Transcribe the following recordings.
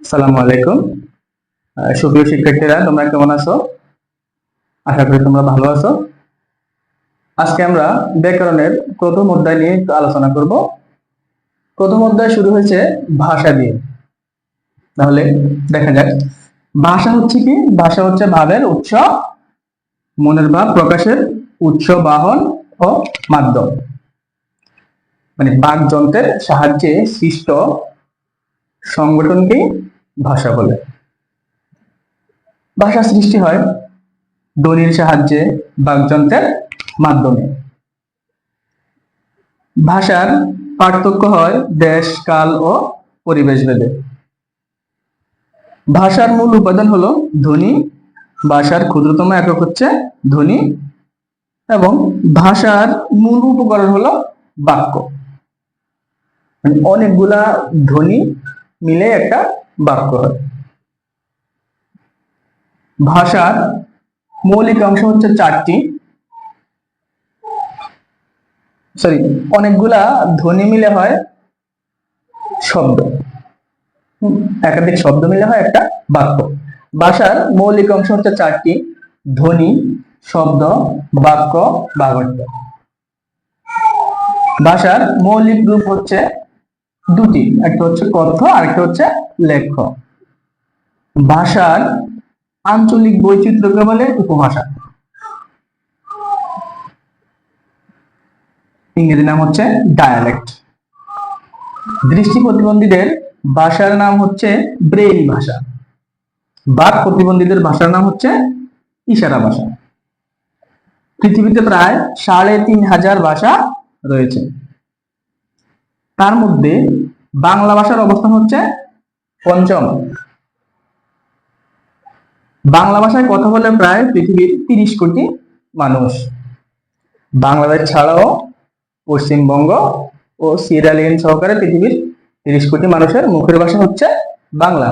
আসসালামু আলাইকুম। সুপ্রিয় শিক্ষার্থীরা, তোমরা কেমন আছো? আশা করি তোমরা ভালো আছো। আজকে আমরা ব্যাকরণের প্রথম অধ্যায় নিয়ে আলোচনা করব। প্রথম অধ্যায় শুরু হয়েছে ভাষা দিয়ে। তাহলে দেখা যাক। ভাষা হচ্ছে কি? ভাষা হচ্ছে ভাবের উৎস, মনের ভাব, প্রকাশের উৎস, বাহন ও মাধ্যম। মানে বাকযন্ত্রের সাহায্যে সৃষ্ট সংগঠনকেই ভাষা বলে। ভাষা সৃষ্টি হয় ধ্বনির সাহায্যে, বাকযন্ত্রের মাধ্যমে। ভাষার পার্থক্য হয় দেশ, কাল ও পরিবেশ ভেদে। ভাষার মূল উপাদান হলো ধ্বনি। ভাষার ক্ষুদ্রতম একক হচ্ছে ধ্বনি। এবং ভাষার মূল উপকরণ হলো বাক্য। মানে অনেকগুলা ধ্বনি মিলে একটা বাক্য হয়। ভাষার মৌলিক অংশ হচ্ছে চারটি। সরি অনেকগুলা ধ্বনি মিলে হয় শব্দ। একাধিক শব্দ মিলে হয় একটা বাক্য। ভাষার মৌলিক অংশ হচ্ছে চারটি, ধ্বনি, শব্দ, বাক্য বাগড় ভাষার মৌলিক রূপ হচ্ছে দুটি, একটা হচ্ছে কথ্য আর একটা হচ্ছে লেখ্য। ভাষার আঞ্চলিক বৈচিত্র্যকে বলে? উপভাষা। ইংরেজি নাম হচ্ছে ডায়ালেক্ট দৃষ্টি প্রতিবন্ধীদের ভাষার নাম হচ্ছে ব্রেইল ভাষা। বাক প্রতিবন্ধীদের ভাষার নাম হচ্ছে ইশারা ভাষা। পৃথিবীতে প্রায় সাড়ে তিন হাজার ভাষা রয়েছে। তার মধ্যে বাংলা ভাষার অবস্থান হচ্ছে পঞ্চম। বাংলা ভাষায় কথা বলে প্রায় পৃথিবীর তিরিশ কোটি মানুষ। বাংলাদেশ ছাড়াও পশ্চিমবঙ্গ ও সিরালিয়ন সহকারে পৃথিবীর তিরিশ কোটি মানুষের মুখের ভাষা হচ্ছে বাংলা।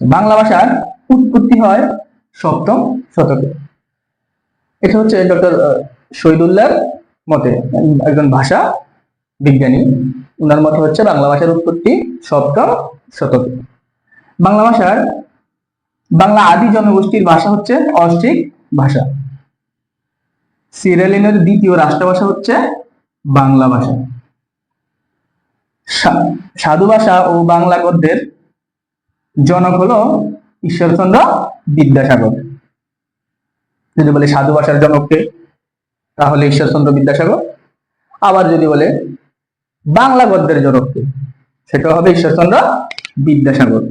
বাংলা ভাষার উৎপত্তি হয় সপ্তম শতকে। এটা হচ্ছে ডক্টর শহীদুল্লাহর মতে, একজন ভাষা বিজ্ঞানী। ওনার মতে হচ্ছে বাংলা ভাষার উৎপত্তি সপ্তম শতকে। বাংলা ভাষার, বাংলা আদি জনগোষ্ঠীর ভাষা হচ্ছে অস্ট্রিক ভাষা। সিরালিনের দ্বিতীয় রাষ্ট্রভাষা হচ্ছে বাংলা ভাষা। সাধু ভাষা ও বাংলা গদ্যের জনক হলো ঈশ্বরচন্দ্র বিদ্যাসাগর। যদি বলে সাধু ভাষার জনককে, তাহলে ঈশ্বরচন্দ্র বিদ্যাসাগর। আবার যদি বলে বাংলা গদ্যের জনককে। সেটা হবে ঈশ্বরচন্দ্র বিদ্যাসাগর।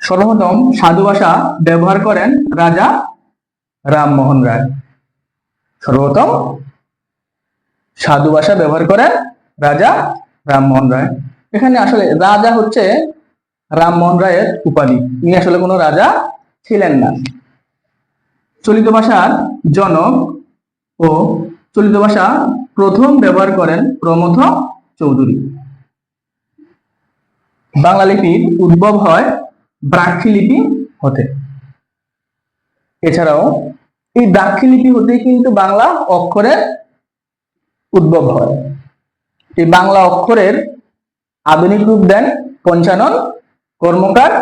সর্বপ্রথম সাধু ভাষা ব্যবহার করেন রাজা রামমোহন রায়। সর্বপ্রথম সাধু ভাষা ব্যবহার করেন রাজা রামমোহন রায়। এখানে আসলে রাজা হচ্ছে রামমোহন রায়ের উপাধি। ইনি আসলে কোনো রাজা ছিলেন না। চলিত ভাষার জনক ও চলিত ভাষা প্রথম ব্যবহার করেন প্রমথ চৌধুরী। বাংলা লিপির উদ্ভব হয় ব্রাক্ষী লিপি হতে। এছাড়াও এই ব্রাক্ষী লিপি হতে কিন্তু বাংলা অক্ষরের উদ্ভব হয়। এই বাংলা অক্ষরের আধুনিক রূপ দেন পঞ্চানন কর্মকার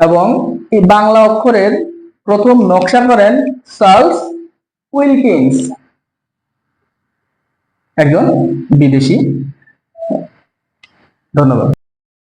এবং এই বাংলা অক্ষরের প্রথম নকশা করেন চার্লস উইলকিন্স। একজন বিদেশি। ধন্যবাদ।